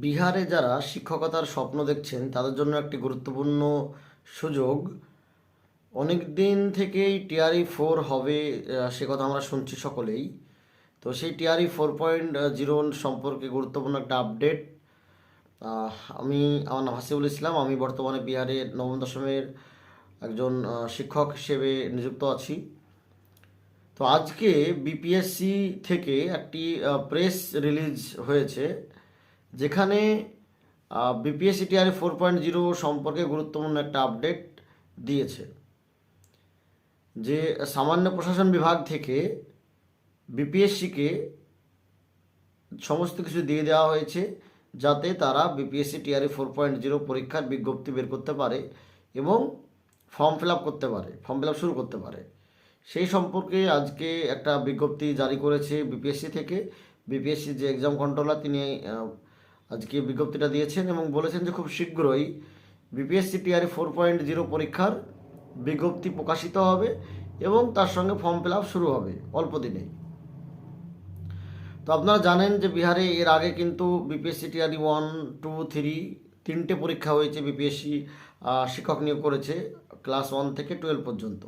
বিহারে যারা শিক্ষকতার স্বপ্ন দেখছেন, তাদের জন্য একটি গুরুত্বপূর্ণ সুযোগ। অনেক দিন থেকেই টিআরই ফোর হবে সে কথা আমরা শুনছি সকলেই। তো সেই টিআরই ফোর পয়েন্ট জিরো সম্পর্কে গুরুত্বপূর্ণ একটা আপডেট। আমি, আমার নাম হাসিবুল ইসলাম, আমি বর্তমানে বিহারে নবম দশমের একজন শিক্ষক হিসেবে নিযুক্ত আছি। তো আজকে বিপিএসসি থেকে একটি প্রেস রিলিজ হয়েছে। যেখানে BPSC TRE four point zero সম্পর্কে গুরুত্বপূর্ণ একটা আপডেট দিয়েছে। যে, সামান্য প্রশাসন বিভাগ থেকে বিপিএসসিকে সমস্ত কিছু দিয়ে দেওয়া হয়েছে, যাতে তারা BPSC TRE four point zero পরীক্ষার বিজ্ঞপ্তি বের করতে পারে এবং ফর্ম ফিল করতে পারে ফর্ম ফিল শুরু করতে পারে। সেই সম্পর্কে আজকে একটা বিজ্ঞপ্তি জারি করেছে বিপিএসসি থেকে। বিপিএসসি যে এক্সাম কন্ট্রোলার তিনি আজকে বিজ্ঞপ্তিটা দিয়েছেন এবং বলেছেন যে খুব শীঘ্রই BPSC TRE four point zero পরীক্ষার বিজ্ঞপ্তি প্রকাশিত হবে এবং তার সঙ্গে ফর্ম ফিল আপ শুরু হবে অল্প দিনেই। তো আপনারা জানেন যে বিহারে এর আগে কিন্তু BPSC TRE one two three তিনটে পরীক্ষা হয়েছে বিপিএসসি শিক্ষক নিয়োগ করেছে ক্লাস ওয়ান থেকে টুয়েলভ পর্যন্ত।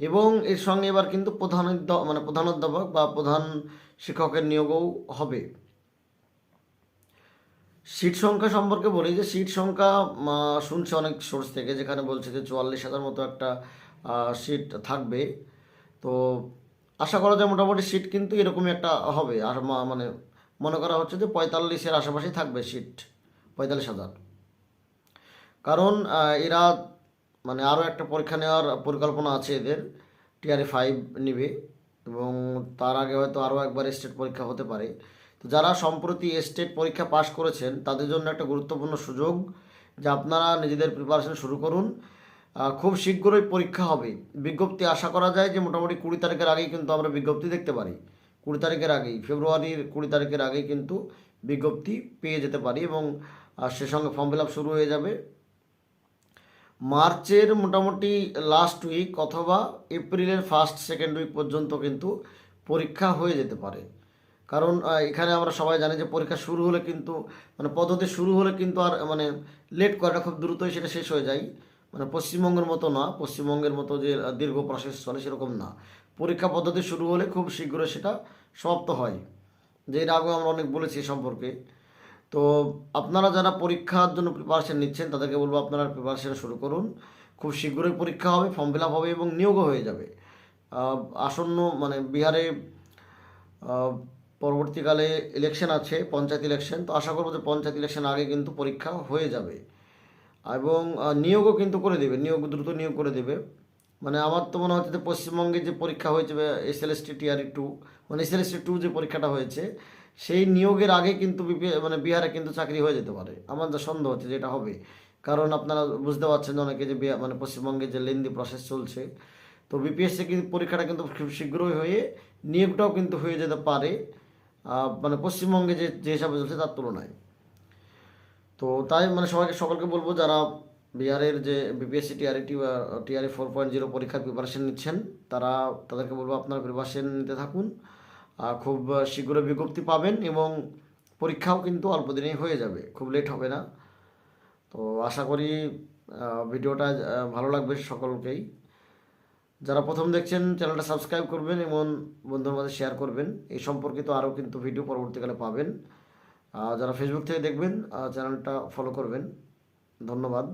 এবং এর সঙ্গে এবার কিন্তু প্রধান মানে প্রধান অধ্যাপক বা প্রধান শিক্ষকের নিয়োগও হবে। সিট সংখ্যা সম্পর্কে বলি যে সিট সংখ্যা শুনছে অনেক সোর্স থেকে যেখানে বলছে যে চুয়াল্লিশ হাজার মতো একটা সিট থাকবে। তো আশা করা যায় মোটামুটি সিট কিন্তু এরকমই একটা হবে। আর মানে মনে করা হচ্ছে যে পঁয়তাল্লিশের আশেপাশেই থাকবে সিট পঁয়তাল্লিশ হাজার। কারণ এরা মানে আরও একটা পরীক্ষা নেওয়ার পরিকল্পনা আছে এদের টিআরএ ফাইভ নিবে। এবং তার আগে হয়তো আরও একবার স্টেট পরীক্ষা হতে পারে। তো যারা সম্প্রতি স্টেট পরীক্ষা পাশ করেছেন, তাদের জন্য একটা গুরুত্বপূর্ণ সুযোগ যে আপনারা নিজেদের প্রিপারেশন শুরু করুন। খুব শীঘ্রই পরীক্ষা হবে। বিজ্ঞপ্তি আশা করা যায় যে মোটামুটি কুড়ি তারিখের আগেই কিন্তু আমরা বিজ্ঞপ্তি দেখতে পারি। কুড়ি তারিখের আগেই, ফেব্রুয়ারির কুড়ি তারিখের আগেই কিন্তু বিজ্ঞপ্তি পেয়ে যেতে পারি এবং সে সঙ্গে ফর্ম ফিল শুরু হয়ে যাবে। মার্চের মোটামুটি লাস্ট উইক অথবা এপ্রিলের ফার্স্ট সেকেন্ড উইক পর্যন্ত কিন্তু পরীক্ষা হয়ে যেতে পারে। কারণ এখানে আমরা সবাই জানি যে পরীক্ষা শুরু হলে কিন্তু মানে পদ্ধতি শুরু হলে কিন্তু আর মানে লেট করাটা খুব দ্রুতই সেটা শেষ হয়ে যায়। মানে পশ্চিমবঙ্গের মতো না, পশ্চিমবঙ্গের মতো যে দীর্ঘ প্রসেস চলে সেরকম না। পরীক্ষা পদ্ধতি শুরু হলে খুব শীঘ্রই সেটা সমাপ্ত হয়। যে এর আগেও আমরা অনেক বলেছি এ সম্পর্কে। তো আপনারা যারা পরীক্ষার জন্য প্রিপারেশন নিচ্ছেন, তাদেরকে বলব আপনারা প্রিপারেশন শুরু করুন। খুব শীঘ্রই পরীক্ষা হবে ফর্ম ফিল হবে এবং নিয়োগও হয়ে যাবে। আসন্ন মানে বিহারে পরবর্তীকালে ইলেকশন আছে, পঞ্চায়েত ইলেকশন তো আশা করব যে পঞ্চায়েত ইলেকশন আগে কিন্তু পরীক্ষা হয়ে যাবে। এবং নিয়োগও কিন্তু করে দেবে, নিয়োগ দ্রুত নিয়োগ করে দেবে। মানে আমার তো মনে হচ্ছে যে পশ্চিমবঙ্গে যে পরীক্ষা হয়েছে S L S T TRE two মানে S L S T two যে পরীক্ষাটা হয়েছে, সেই নিয়োগের আগে কিন্তু মানে বিহারে কিন্তু চাকরি হয়ে যেতে পারে। আমার যা সন্দেহ হচ্ছে যে এটা হবে। কারণ আপনারা বুঝতে পারছেন অনেকে যে মানে পশ্চিমবঙ্গে যে লেন্দি প্রসেস চলছে, তো বিপিএসসি কিন্তু পরীক্ষাটা কিন্তু খুব শীঘ্রই হয়ে, নিয়োগটাও কিন্তু হয়ে যেতে পারে। মানে পশ্চিমবঙ্গে যে যে হিসাবে চলছে তার তুলনায়। তো তাই মানে সবাইকে, সকলকে বলব যারা বিহারের যে বিপিএসসি টিআরইটি বা টিআরই ফোর পয়েন্ট জিরো পরীক্ষার প্রিপারেশন নিচ্ছেন, তারা, তাদেরকে বলব আপনার প্রিপারেশন নিতে থাকুন। খুব শীঘ্রই বিজ্ঞপ্তি পাবেন এবং পরীক্ষাও কিন্তু অল্প দিনেই হয়ে যাবে, খুব লেট হবে না। তো আশা করি ভিডিওটা ভালো লাগবে সকলকেই। যারা প্রথম দেখছেন, চ্যানেলটা সাবস্ক্রাইব করবেন এবং বন্ধুর মাঝে শেয়ার করবেন। এই সম্পর্কিত আরও কিন্তু ভিডিও পরবর্তীকালে পাবেন। যারা ফেসবুক থেকে দেখবেন চ্যানেলটা ফলো করবেন। ধন্যবাদ।